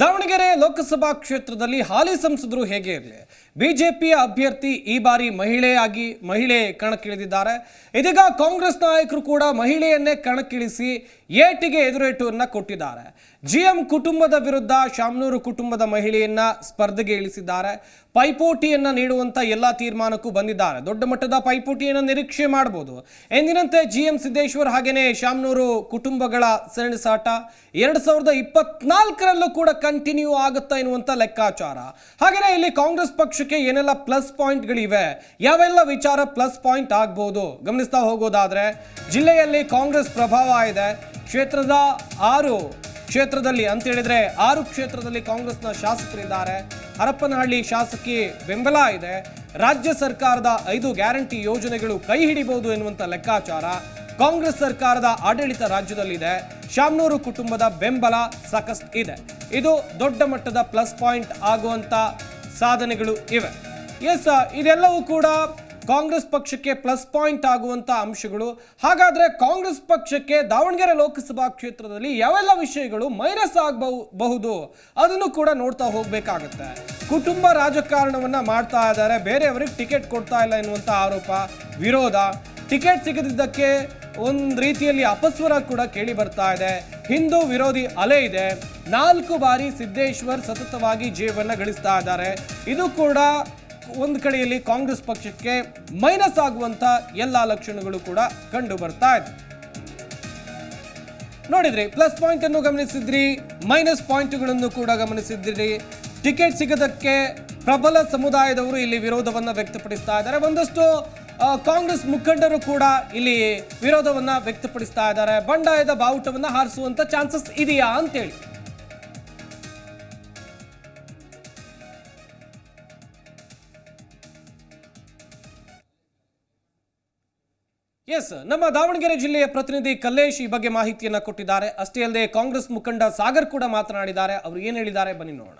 ದಾವಣಗೆರೆ ಲೋಕಸಭಾ ಕ್ಷೇತ್ರದಲ್ಲಿ ಹಾಲಿ ಸಂಸದರು ಹೇಗೆ ಇರಲಿ? ಬಿಜೆಪಿ ಅಭ್ಯರ್ಥಿ ಈ ಬಾರಿ ಮಹಿಳೆಯಾಗಿ ಮಹಿಳೆ ಕಣಕ್ಕಿಳಿದಿದ್ದಾರೆ. ಇದೀಗ ಕಾಂಗ್ರೆಸ್ ನಾಯಕರು ಕೂಡ ಮಹಿಳೆಯನ್ನೇ ಕಣಕ್ಕಿಳಿಸಿ ಏಟಿಗೆ ಎದುರೇಟುವನ್ನ ಕೊಟ್ಟಿದ್ದಾರೆ. ಜಿಎಂ ಕುಟುಂಬದ ವಿರುದ್ಧ ಶಾಮನೂರು ಕುಟುಂಬದ ಮಹಿಳೆಯನ್ನ ಸ್ಪರ್ಧೆಗೆ ಇಳಿಸಿದ್ದಾರೆ. ಪೈಪೋಟಿಯನ್ನ ನೀಡುವಂತ ಎಲ್ಲಾ ತೀರ್ಮಾನಕ್ಕೂ ಬಂದಿದ್ದಾರೆ. ದೊಡ್ಡ ಮಟ್ಟದ ಪೈಪೋಟಿಯನ್ನು ನಿರೀಕ್ಷೆ ಮಾಡಬಹುದು. ಎಂದಿನಂತೆ ಜಿಎಂ ಸಿದ್ದೇಶ್ವರ್ ಹಾಗೆಯೇ ಶಾಮನೂರು ಕುಟುಂಬಗಳ ಸೆಣಸಾಟ ಎರಡ್ ಸಾವಿರದ ಇಪ್ಪತ್ನಾಲ್ಕರಲ್ಲೂ ಕೂಡ ಕಂಟಿನ್ಯೂ ಆಗುತ್ತಾ ಎನ್ನುವಂತ ಲೆಕ್ಕಾಚಾರ. ಹಾಗೇನೆ ಇಲ್ಲಿ ಕಾಂಗ್ರೆಸ್ ಪಕ್ಷಕ್ಕೆ ಏನೆಲ್ಲ ಪ್ಲಸ್ ಪಾಯಿಂಟ್ಗಳಿವೆ ಯಾವೆಲ್ಲ ವಿಚಾರ ಪ್ಲಸ್ ಪಾಯಿಂಟ್ ಆಗಬಹುದು ಗಮನಿಸ್ತಾ ಹೋಗೋದಾದ್ರೆ, ಜಿಲ್ಲೆಯಲ್ಲಿ ಕಾಂಗ್ರೆಸ್ ಪ್ರಭಾವ ಇದೆ. ಕ್ಷೇತ್ರದ ಆರು ಕ್ಷೇತ್ರದಲ್ಲಿ ಅಂತ ಹೇಳಿದ್ರೆ ಆರು ಕ್ಷೇತ್ರದಲ್ಲಿ ಕಾಂಗ್ರೆಸ್ನ ಶಾಸಕರಿದ್ದಾರೆ. ಹರಪ್ಪನಹಳ್ಳಿ ಶಾಸಕಿ ಬೆಂಬಲ ಇದೆ. ರಾಜ್ಯ ಸರ್ಕಾರದ ಐದು ಗ್ಯಾರಂಟಿ ಯೋಜನೆಗಳು ಕೈ ಹಿಡಿಬಹುದು ಎನ್ನುವಂಥ ಲೆಕ್ಕಾಚಾರ. ಕಾಂಗ್ರೆಸ್ ಸರ್ಕಾರದ ಆಡಳಿತ ರಾಜ್ಯದಲ್ಲಿದೆ. ಶಾಮನೂರು ಕುಟುಂಬದ ಬೆಂಬಲ ಸಾಕಷ್ಟು ಇದೆ. ಇದು ದೊಡ್ಡ ಮಟ್ಟದ ಪ್ಲಸ್ ಪಾಯಿಂಟ್ ಆಗುವಂತ ಸಾಧನೆಗಳು ಇವೆ. ಎಸ್, ಇದೆಲ್ಲವೂ ಕೂಡ ಕಾಂಗ್ರೆಸ್ ಪಕ್ಷಕ್ಕೆ ಪ್ಲಸ್ ಪಾಯಿಂಟ್ ಆಗುವಂತ ಅಂಶಗಳು. ಹಾಗಾದ್ರೆ ಕಾಂಗ್ರೆಸ್ ಪಕ್ಷಕ್ಕೆ ದಾವಣಗೆರೆ ಲೋಕಸಭಾ ಕ್ಷೇತ್ರದಲ್ಲಿ ಯಾವೆಲ್ಲ ವಿಷಯಗಳು ಮೈನಸ್ ಆಗಬಹುದು ಅದನ್ನು ಕೂಡ ನೋಡ್ತಾ ಹೋಗ್ಬೇಕಾಗತ್ತೆ. ಕುಟುಂಬ ರಾಜಕಾರಣವನ್ನ ಮಾಡ್ತಾ ಇದ್ದಾರೆ. ಬೇರೆಯವರಿಗೆ ಟಿಕೆಟ್ ಕೊಡ್ತಾ ಇಲ್ಲ ಎನ್ನುವಂತ ಆರೋಪ. ವಿರೋಧ. ಟಿಕೆಟ್ ಸಿಗದಿದ್ದಕ್ಕೆ ಒಂದು ರೀತಿಯಲ್ಲಿ ಅಪಸ್ವರ ಕೂಡ ಕೇಳಿ ಬರ್ತಾ ಇದೆ. ಹಿಂದೂ ವಿರೋಧಿ ಅಲೆ ಇದೆ. ನಾಲ್ಕು ಬಾರಿ ಸಿದ್ದೇಶ್ವರ್ ಸತತವಾಗಿ ಜೀವನ ಗಳಿಸ್ತಾ ಇದ್ದಾರೆ. ಇದು ಕೂಡ ಒಂದು ಕಡೆಯಲ್ಲಿ ಕಾಂಗ್ರೆಸ್ ಪಕ್ಷಕ್ಕೆ ಮೈನಸ್ ಆಗುವಂತ ಎಲ್ಲ ಲಕ್ಷಣಗಳು ಕೂಡ ಕಂಡು ಬರ್ತಾ ಇದೆ. ನೋಡಿದ್ರಿ ಪ್ಲಸ್ ಪಾಯಿಂಟ್ ಅನ್ನು ಗಮನಿಸಿದ್ರಿ ಮೈನಸ್ ಪಾಯಿಂಟ್ಗಳನ್ನು ಕೂಡ ಗಮನಿಸಿದ್ರಿ. ಟಿಕೆಟ್ ಸಿಗದಕ್ಕೆ ಪ್ರಬಲ ಸಮುದಾಯದವರು ಇಲ್ಲಿ ವಿರೋಧವನ್ನ ವ್ಯಕ್ತಪಡಿಸ್ತಾ ಇದ್ದಾರೆ. ಒಂದಷ್ಟು ಕಾಂಗ್ರೆಸ್ ಮುಖಂಡರು ಕೂಡ ಇಲ್ಲಿ ವಿರೋಧವನ್ನ ವ್ಯಕ್ತಪಡಿಸ್ತಾ ಇದ್ದಾರೆ. ಬಂಡಾಯದ ಬಾವುಟವನ್ನ ಹಾರಿಸುವಂತ ಚಾನ್ಸಸ್ ಇದೆಯಾ ಅಂತೇಳಿ. ಎಸ್ ನಮ್ಮ ದಾವಣಗೆರೆ ಜಿಲ್ಲೆಯ ಪ್ರತಿನಿಧಿ ಕಲ್ಲೇಶ್ ಈ ಬಗ್ಗೆ ಮಾಹಿತಿಯನ್ನ ಕೊಟ್ಟಿದ್ದಾರೆ. ಅಷ್ಟೇ ಅಲ್ಲದೆ ಕಾಂಗ್ರೆಸ್ ಮುಖಂಡ ಸಾಗರ್ ಕೂಡ ಮಾತನಾಡಿದ್ದಾರೆ. ಅವರು ಏನ್ ಹೇಳಿದ್ದಾರೆ ಬನ್ನಿ ನೋಡೋಣ.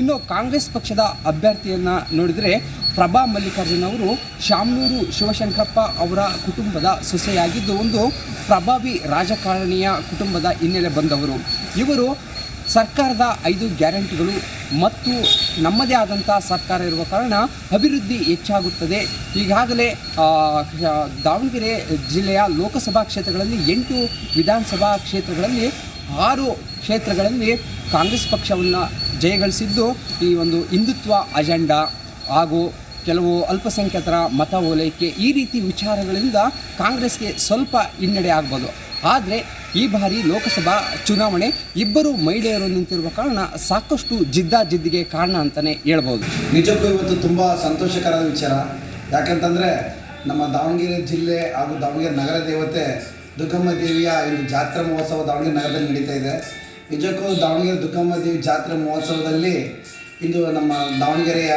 ಇನ್ನು ಕಾಂಗ್ರೆಸ್ ಪಕ್ಷದ ಅಭ್ಯರ್ಥಿಯನ್ನ ನೋಡಿದರೆ ಪ್ರಭಾ ಮಲ್ಲಿಕಾರ್ಜುನ್ ಅವರು ಶಾಮನೂರು ಶಿವಶಂಕರಪ್ಪ ಅವರ ಕುಟುಂಬದ ಸೊಸೆಯಾಗಿದ್ದು, ಒಂದು ಪ್ರಭಾವಿ ರಾಜಕಾರಣಿಯ ಕುಟುಂಬದ ಹಿನ್ನೆಲೆ ಬಂದವರು. ಇವರು ಸರ್ಕಾರದ ಐದು ಗ್ಯಾರಂಟಿಗಳು ಮತ್ತು ನಮ್ಮದೇ ಆದಂಥ ಸರ್ಕಾರ ಇರುವ ಕಾರಣ ಅಭಿವೃದ್ಧಿ ಹೆಚ್ಚಾಗುತ್ತದೆ. ಈಗಾಗಲೇ ದಾವಣಗೆರೆ ಜಿಲ್ಲೆಯ ಲೋಕಸಭಾ ಕ್ಷೇತ್ರಗಳಲ್ಲಿ ಎಂಟು ವಿಧಾನಸಭಾ ಕ್ಷೇತ್ರಗಳಲ್ಲಿ ಆರು ಕ್ಷೇತ್ರಗಳಲ್ಲಿ ಕಾಂಗ್ರೆಸ್ ಪಕ್ಷವನ್ನು ಜಯಗಳಿಸಿದ್ದು, ಈ ಒಂದು ಹಿಂದುತ್ವ ಅಜೆಂಡಾ ಹಾಗೂ ಕೆಲವು ಅಲ್ಪಸಂಖ್ಯಾತರ ಮತ ಓಲೈಕೆ ಈ ರೀತಿ ವಿಚಾರಗಳಿಂದ ಕಾಂಗ್ರೆಸ್ಗೆ ಸ್ವಲ್ಪ ಹಿನ್ನಡೆ ಆಗ್ಬೋದು. ಆದರೆ ಈ ಬಾರಿ ಲೋಕಸಭಾ ಚುನಾವಣೆ ಇಬ್ಬರು ಮಹಿಳೆಯರು ನಿಂತಿರುವ ಕಾರಣ ಸಾಕಷ್ಟು ಜಿದ್ದಾಜಿದ್ದಿಗೆ ಕಾರಣ ಅಂತಲೇ ಹೇಳ್ಬೋದು. ನಿಜಕ್ಕೂ ಇವತ್ತು ತುಂಬ ಸಂತೋಷಕರದ ವಿಚಾರ. ಯಾಕಂತಂದರೆ ನಮ್ಮ ದಾವಣಗೆರೆ ಜಿಲ್ಲೆ ಹಾಗೂ ದಾವಣಗೆರೆ ನಗರ ದೇವತೆ ದುರ್ಗಮ್ಮ ದೇವಿಯ ಒಂದು ಜಾತ್ರಾ ಮಹೋತ್ಸವ ದಾವಣಗೆರೆ ನಗರದಲ್ಲಿ ನಡೀತಾ ಇದೆ. ನಿಜಕ್ಕೂ ದಾವಣಗೆರೆ ದುರ್ಗಮ್ಮ ದೇವಿ ಜಾತ್ರಾ ಮಹೋತ್ಸವದಲ್ಲಿ ಇಂದು ನಮ್ಮ ದಾವಣಗೆರೆಯ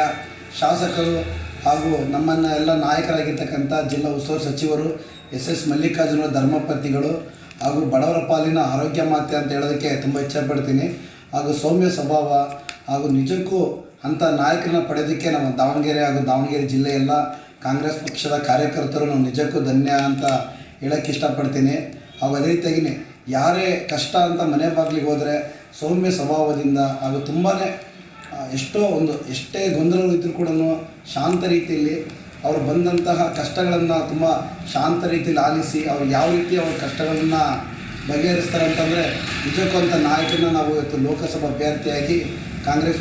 ಶಾಸಕರು ಹಾಗೂ ನಮ್ಮನ್ನು ಎಲ್ಲ ನಾಯಕರಾಗಿರ್ತಕ್ಕಂಥ ಜಿಲ್ಲಾ ಉಸ್ತುವಾರಿ ಸಚಿವರು ಎಸ್ ಎಸ್ ಮಲ್ಲಿಕಾರ್ಜುನ ಧರ್ಮಪತಿಗಳು ಹಾಗೂ ಬಡವರ ಪಾಲಿನ ಆರೋಗ್ಯ ಮಾತೆ ಅಂತ ಹೇಳೋದಕ್ಕೆ ತುಂಬ ಇಚ್ಛಪಡ್ತೀನಿ. ಹಾಗೂ ಸೌಮ್ಯ ಸ್ವಭಾವ ಹಾಗೂ ನಿಜಕ್ಕೂ ಅಂಥ ನಾಯಕರನ್ನ ಪಡೆಯೋದಕ್ಕೆ ನಮ್ಮ ದಾವಣಗೆರೆ ಹಾಗೂ ದಾವಣಗೆರೆ ಜಿಲ್ಲೆಯೆಲ್ಲ ಕಾಂಗ್ರೆಸ್ ಪಕ್ಷದ ಕಾರ್ಯಕರ್ತರು ನಾವು ನಿಜಕ್ಕೂ ಧನ್ಯ ಅಂತ ಹೇಳೋಕ್ಕೆ ಇಷ್ಟಪಡ್ತೀನಿ. ಹಾಗೂ ಅದೇ ರೀತಿಯಾಗಿ ಯಾರೇ ಕಷ್ಟ ಅಂತ ಮನೆ ಬಾಗಿಲಿಗೆ ಹೋದರೆ ಸೌಮ್ಯ ಸ್ವಭಾವದಿಂದ ಹಾಗೂ ತುಂಬಾ ಎಷ್ಟೋ ಒಂದು, ಎಷ್ಟೇ ಗೊಂದಲಗಳು ಇದ್ದರೂ ಕೂಡ ಶಾಂತ ರೀತಿಯಲ್ಲಿ ಅವ್ರು ಬಂದಂತಹ ಕಷ್ಟಗಳನ್ನು ತುಂಬ ಶಾಂತ ರೀತಿಯಲ್ಲಿ ಆಲಿಸಿ ಅವ್ರು ಯಾವ ರೀತಿ ಅವ್ರ ಕಷ್ಟಗಳನ್ನು ಬಗೆಹರಿಸ್ತಾರೆ ಅಂತಂದರೆ ನಿಜಕ್ಕೂ ಅಂತ ನಾಯಕನ ನಾವು ಇವತ್ತು ಲೋಕಸಭಾ ಅಭ್ಯರ್ಥಿಯಾಗಿ ಕಾಂಗ್ರೆಸ್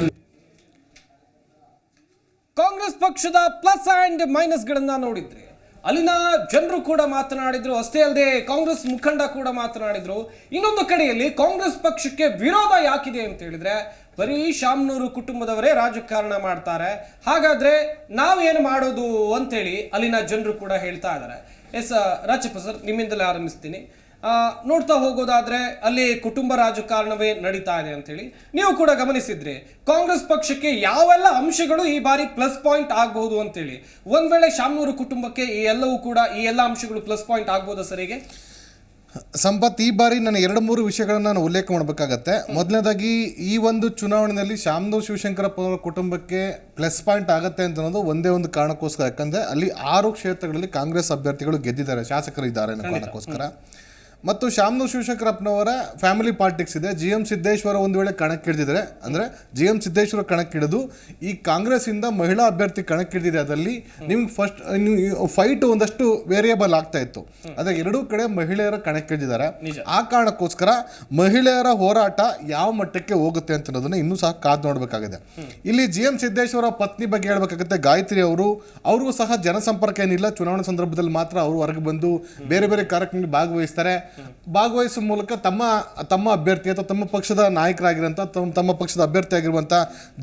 ಕಾಂಗ್ರೆಸ್ ಪಕ್ಷದ ಪ್ಲಸ್ ಆ್ಯಂಡ್ ಮೈನಸ್ಗಳನ್ನು ನೋಡಿದ್ರಿ ಅಲ್ಲಿನ ಜನರು ಕೂಡ ಮಾತನಾಡಿದ್ರು, ಅಷ್ಟೇ ಅಲ್ಲದೆ ಕಾಂಗ್ರೆಸ್ ಮುಖಂಡ ಕೂಡ ಮಾತನಾಡಿದ್ರು. ಇನ್ನೊಂದು ಕಡೆಯಲ್ಲಿ ಕಾಂಗ್ರೆಸ್ ಪಕ್ಷಕ್ಕೆ ವಿರೋಧ ಯಾಕಿದೆ ಅಂತ ಹೇಳಿದ್ರೆ, ಬರೀ ಶಾಮ್ನೂರು ಕುಟುಂಬದವರೇ ರಾಜಕಾರಣ ಮಾಡ್ತಾರೆ. ಹಾಗಾದ್ರೆ ನಾವೇನು ಮಾಡೋದು ಅಂತೇಳಿ ಅಲ್ಲಿನ ಜನರು ಕೂಡ ಹೇಳ್ತಾ ಇದ್ದಾರೆ. ಎಸ್, ರಾಜಪ್ಪ ಸರ್, ನಿಮ್ಮಿಂದಲೇ ಆರಂಭಿಸ್ತೀನಿ. ನೋಡ್ತಾ ಹೋಗೋದಾದ್ರೆ ಅಲ್ಲಿ ಕುಟುಂಬ ರಾಜಕಾರಣವೇ ನಡೀತಾ ಇದೆ ಅಂತೇಳಿ ನೀವು ಕೂಡ ಗಮನಿಸಿದ್ರಿ ಕಾಂಗ್ರೆಸ್ ಪಕ್ಷಕ್ಕೆ ಯಾವೆಲ್ಲ ಅಂಶಗಳು ಈ ಬಾರಿ ಪ್ಲಸ್ ಪಾಯಿಂಟ್ ಆಗಬಹುದು ಅಂತೇಳಿ ಒಂದ್ ವೇಳೆ ಶಾಮನೂರು ಕುಟುಂಬಕ್ಕೆ ಈ ಎಲ್ಲವೂ ಕೂಡ ಈ ಎಲ್ಲ ಅಂಶಗಳು ಪ್ಲಸ್ ಪಾಯಿಂಟ್ ಆಗ್ಬೋದಾ ಸರಿಗೆ ಸಂಪತ್ ಈ ಬಾರಿ ನಾನು ಎರಡು ಮೂರು ವಿಷಯಗಳನ್ನು ನಾನು ಉಲ್ಲೇಖ ಮಾಡಬೇಕಾಗತ್ತೆ. ಮೊದಲನೇದಾಗಿ ಈ ಒಂದು ಚುನಾವಣೆಯಲ್ಲಿ ಶಾಮನೂರ್ ಶಿವಶಂಕರಪ್ಪ ಅವರ ಕುಟುಂಬಕ್ಕೆ ಪ್ಲಸ್ ಪಾಯಿಂಟ್ ಆಗುತ್ತೆ ಅಂತ ಅನ್ನೋದು ಒಂದೇ ಒಂದು ಕಾರಣಕ್ಕೋಸ್ಕರ. ಯಾಕಂದ್ರೆ ಅಲ್ಲಿ ಆರು ಕ್ಷೇತ್ರಗಳಲ್ಲಿ ಕಾಂಗ್ರೆಸ್ ಅಭ್ಯರ್ಥಿಗಳು ಗೆದ್ದಿದ್ದಾರೆ ಶಾಸಕರು ಇದ್ದಾರೆ ಅನ್ನೋ ಕಾರಣಕ್ಕೋಸ್ಕರ. ಮತ್ತು ಶಾಮನೂರ್ ಶಿವಶಂಕರಪ್ಪನವರ ಫ್ಯಾಮಿಲಿ ಪಾಲಿಟಿಕ್ಸ್ ಇದೆ. ಜಿ ಎಂ ಸಿದ್ದೇಶ್ವರ ಒಂದು ವೇಳೆ ಕಣಕ್ಕಿಳಿದಿದ್ರೆ ಅಂದರೆ ಜಿ ಎಂ ಸಿದ್ದೇಶ್ವರ ಕಣಕ್ಕಿಳಿದು ಈ ಕಾಂಗ್ರೆಸ್ ಇಂದ ಮಹಿಳಾ ಅಭ್ಯರ್ಥಿ ಕಣಕ್ಕಿಳಿದಿದೆ. ಅದರಲ್ಲಿ ನಿಮ್ಗೆ ಫಸ್ಟ್ ಫೈಟ್ ಒಂದಷ್ಟು ವೇರಿಯಬಲ್ ಆಗ್ತಾ ಇತ್ತು. ಅದೇ ಎರಡೂ ಕಡೆ ಮಹಿಳೆಯರ ಕಣಕ್ಕಿಳಿದಿದ್ದಾರೆ. ಆ ಕಾರಣಕ್ಕೋಸ್ಕರ ಮಹಿಳೆಯರ ಹೋರಾಟ ಯಾವ ಮಟ್ಟಕ್ಕೆ ಹೋಗುತ್ತೆ ಅಂತ ಅನ್ನೋದನ್ನ ಇನ್ನೂ ಸಹ ಕಾದು ನೋಡಬೇಕಾಗಿದೆ. ಇಲ್ಲಿ ಜಿ ಎಂ ಸಿದ್ದೇಶ್ವರ ಪತ್ನಿ ಬಗ್ಗೆ ಹೇಳಬೇಕಾಗುತ್ತೆ. ಗಾಯತ್ರಿ ಅವರು ಅವರು ಸಹ ಜನಸಂಪರ್ಕ ಏನಿಲ್ಲ. ಚುನಾವಣಾ ಸಂದರ್ಭದಲ್ಲಿ ಮಾತ್ರ ಅವರು ಹೊರಗೆ ಬಂದು ಬೇರೆ ಬೇರೆ ಕಾರ್ಯಕ್ರಮದಲ್ಲಿ ಭಾಗವಹಿಸ್ತಾರೆ. ಭಾಗವಹಿಸುವ ಮೂಲಕ ತಮ್ಮ ತಮ್ಮ ಅಭ್ಯರ್ಥಿ ಅಥವಾ ತಮ್ಮ ಪಕ್ಷದ ನಾಯಕರಾಗಿರುವಂಥ ತಮ್ಮ ತಮ್ಮ ಪಕ್ಷದ ಅಭ್ಯರ್ಥಿ ಆಗಿರುವಂಥ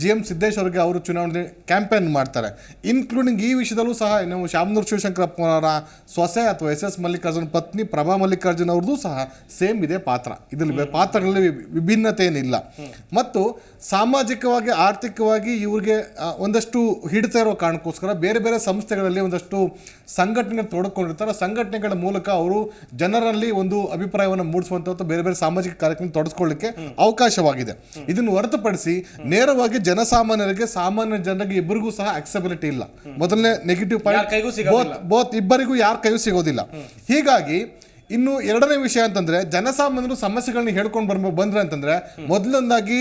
ಜಿ ಎಂ ಸಿದ್ದೇಶ್ ಅವರಿಗೆ ಅವರು ಚುನಾವಣೆ ಕ್ಯಾಂಪೇನ್ ಮಾಡ್ತಾರೆ. ಇನ್ಕ್ಲೂಡಿಂಗ್ ಈ ವಿಷಯದಲ್ಲೂ ಸಹ ನಾವು ಶಾಮನೂರ್ ಶಿವಶಂಕರಪ್ಪನವರ ಸೊಸೆ ಅಥವಾ ಎಸ್ ಎಸ್ ಮಲ್ಲಿಕಾರ್ಜುನ್ ಪತ್ನಿ ಪ್ರಭಾ ಮಲ್ಲಿಕಾರ್ಜುನ್ ಅವ್ರದ್ದು ಸಹ ಸೇಮ್ ಇದೆ ಪಾತ್ರ. ಇದರಲ್ಲಿ ಪಾತ್ರಗಳಲ್ಲಿ ವಿಭಿನ್ನತೆ ಏನಿಲ್ಲ ಮತ್ತು ಸಾಮಾಜಿಕವಾಗಿ ಆರ್ಥಿಕವಾಗಿ ಇವರಿಗೆ ಒಂದಷ್ಟು ಹಿಡಿತಾ ಇರೋ ಕಾರಣಕ್ಕೋಸ್ಕರ ಬೇರೆ ಬೇರೆ ಸಂಸ್ಥೆಗಳಲ್ಲಿ ಒಂದಷ್ಟು ಸಂಘಟನೆ ತೊಡಕೊಂಡಿರ್ತಾರೆ. ಸಂಘಟನೆಗಳ ಮೂಲಕ ಅವರು ಜನರಲ್ಲಿ ಒಂದು ಅಭಿಪ್ರಾಯವನ್ನು ಮೂಡಿಸುವಂತ ಬೇರೆ ಬೇರೆ ಸಾಮಾಜಿಕ ಕಾರ್ಯಕ್ರಮ ತೊಡಸ್ಕೊಳ್ಳಿಕ್ಕೆ ಅವಕಾಶವಾಗಿದೆ. ಇದನ್ನು ಹೊರತುಪಡಿಸಿ ನೇರವಾಗಿ ಜನಸಾಮಾನ್ಯರಿಗೆ ಸಾಮಾನ್ಯ ಜನರಿಗೆ ಇಬ್ಬರಿಗೂ ಸಹ ಅಕ್ಸೆಬಿಲಿಟಿ ಇಲ್ಲ. ಮೊದಲನೇ ನೆಗೆಟಿವ್ ಪಾಯಿಂಟ್. ಬೋತ್ ಇಬ್ಬರಿಗೂ ಯಾರ ಕೈಯೂ ಸಿಗೋದಿಲ್ಲ. ಹೀಗಾಗಿ ಇನ್ನು ಎರಡನೇ ವಿಷಯ ಅಂತಂದ್ರೆ ಜನಸಾಮಾನ್ಯರು ಸಮಸ್ಯೆಗಳನ್ನ ಹೇಳ್ಕೊಂಡು ಬರ್ಬೋ ಬಂದ್ರೆ ಅಂತಂದ್ರೆ ಮೊದಲನೇದಾಗಿ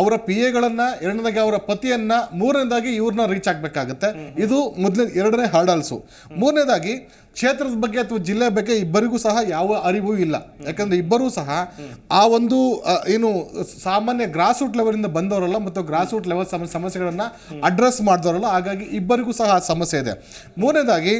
ಅವರ ಪಿ ಎಗಳನ್ನ ಎರಡನೇದಾಗಿ ಅವರ ಪತಿಯನ್ನ ಮೂರನೇದಾಗಿ ಇವ್ರನ್ನ ರೀಚ್ ಆಗ್ಬೇಕಾಗತ್ತೆ. ಇದು ಮೊದಲನೇ ಎರಡನೇ ಹರ್ಡಲ್ಸು ಮೂರನೇದಾಗಿ ಕ್ಷೇತ್ರದ ಬಗ್ಗೆ ಅಥವಾ ಜಿಲ್ಲೆ ಬಗ್ಗೆ ಇಬ್ಬರಿಗೂ ಸಹ ಯಾವ ಅರಿವು ಇಲ್ಲ. ಯಾಕಂದ್ರೆ ಇಬ್ಬರೂ ಸಹ ಆ ಒಂದು ಏನು ಸಾಮಾನ್ಯ ಗ್ರಾಸ್ ರೂಟ್ ಲೆವೆಲಿಂದ ಬಂದವರಲ್ಲ ಮತ್ತು ಗ್ರಾಸ್ ರೂಟ್ ಲೆವೆಲ್ ಸಮಸ್ಯೆಗಳನ್ನ ಅಡ್ರೆಸ್ ಮಾಡಿದವರಲ್ಲ ಹಾಗಾಗಿ ಇಬ್ಬರಿಗೂ ಸಹ ಆ ಸಮಸ್ಯೆ ಇದೆ. ಮೂರನೇದಾಗಿ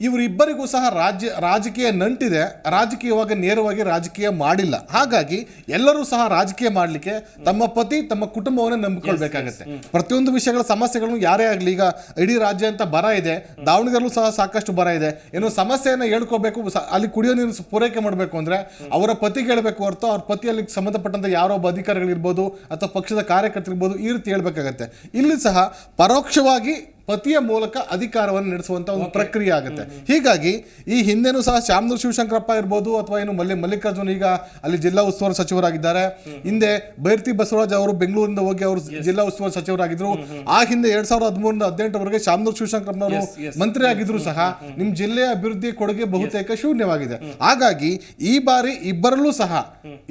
ಇವರಿಬ್ಬರಿಗೂ ಸಹ ರಾಜ್ಯ ರಾಜಕೀಯ ನಂಟಿದೆ. ರಾಜಕೀಯವಾಗಿ ನೇರವಾಗಿ ರಾಜಕೀಯ ಮಾಡಿಲ್ಲ. ಹಾಗಾಗಿ ಎಲ್ಲರೂ ಸಹ ರಾಜಕೀಯ ಮಾಡಲಿಕ್ಕೆ ತಮ್ಮ ಪತಿ ತಮ್ಮ ಕುಟುಂಬವನ್ನು ನಂಬಿಕೊಳ್ಬೇಕಾಗತ್ತೆ. ಪ್ರತಿಯೊಂದು ವಿಷಯಗಳ ಸಮಸ್ಯೆಗಳನ್ನು ಯಾರೇ ಆಗಲಿ ಈಗ ಇಡೀ ರಾಜ್ಯ ಅಂತ ಬರ ಇದೆ. ದಾವಣಗೆರೆಲ್ಲೂ ಸಹ ಸಾಕಷ್ಟು ಬರ ಇದೆ. ಏನೋ ಸಮಸ್ಯೆಯನ್ನು ಹೇಳ್ಕೋಬೇಕು ಅಲ್ಲಿ ಕುಡಿಯೋ ನೀರು ಪೂರೈಕೆ ಮಾಡಬೇಕು ಅಂದರೆ ಅವರ ಪತಿ ಹೇಳಬೇಕು ಹೊರತು ಅವ್ರ ಪತಿ ಅಲ್ಲಿ ಸಂಬಂಧಪಟ್ಟಂತ ಯಾರೋ ಒಬ್ಬ ಅಧಿಕಾರಿಗಳಿರ್ಬೋದು ಅಥವಾ ಪಕ್ಷದ ಕಾರ್ಯಕರ್ತರಿರ್ಬೋದು ಈ ರೀತಿ ಹೇಳ್ಬೇಕಾಗತ್ತೆ. ಇಲ್ಲಿ ಸಹ ಪರೋಕ್ಷವಾಗಿ ಪತಿಯ ಮೂಲಕ ಅಧಿಕಾರವನ್ನು ನಡೆಸುವಂತ ಒಂದು ಪ್ರಕ್ರಿಯೆ ಆಗುತ್ತೆ. ಹೀಗಾಗಿ ಈ ಹಿಂದೆನೂ ಸಹ ಶಾಮನೂರ್ ಶಿವಶಂಕರಪ್ಪ ಇರ್ಬೋದು ಅಥವಾ ಏನು ಮಲ್ಲಿ ಮಲ್ಲಿಕಾರ್ಜುನ್ ಈಗ ಅಲ್ಲಿ ಜಿಲ್ಲಾ ಉಸ್ತುವಾರಿ ಸಚಿವರಾಗಿದ್ದಾರೆ. ಹಿಂದೆ ಬೈರ್ತಿ ಬಸವರಾಜ್ ಅವರು ಬೆಂಗಳೂರಿಂದ ಹೋಗಿ ಅವರು ಜಿಲ್ಲಾ ಉಸ್ತುವಾರಿ ಸಚಿವರಾಗಿದ್ರು. ಆ ಹಿಂದೆ ಎರಡ್ ಸಾವಿರದ ಹದಿಮೂರರಿಂದ ಹದಿನೆಂಟರವರೆಗೆ ಶಾಮನೂರ್ ಶಿವಶಂಕರಪ್ಪನವರು ಮಂತ್ರಿ ಆಗಿದ್ರು ಸಹ. ನಿಮ್ಮ ಜಿಲ್ಲೆಯ ಅಭಿವೃದ್ಧಿ ಕೊಡುಗೆ ಬಹುತೇಕ ಶೂನ್ಯವಾಗಿದೆ. ಹಾಗಾಗಿ ಈ ಬಾರಿ ಇಬ್ಬರಲ್ಲೂ ಸಹ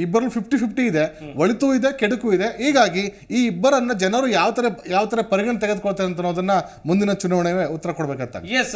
ಇಬ್ಬರಲ್ಲೂ ಫಿಫ್ಟಿ ಫಿಫ್ಟಿ ಇದೆ. ಒಳಿತು ಇದೆ ಕೆಡುಕು ಇದೆ. ಹೀಗಾಗಿ ಈ ಇಬ್ಬರನ್ನ ಜನರು ಯಾವ ತರ ಯಾವ ತರ ಪರಿಗಣನೆ ತೆಗೆದುಕೊಳ್ತಾರೆ ಅಂತ ಅನ್ನೋದನ್ನ ಮುಂದಿನ ಚುನಾವಣೆ ಉತ್ತರ ಕೊಡ್ಬೇಕಾಗ್ತದೆ. ಎಸ್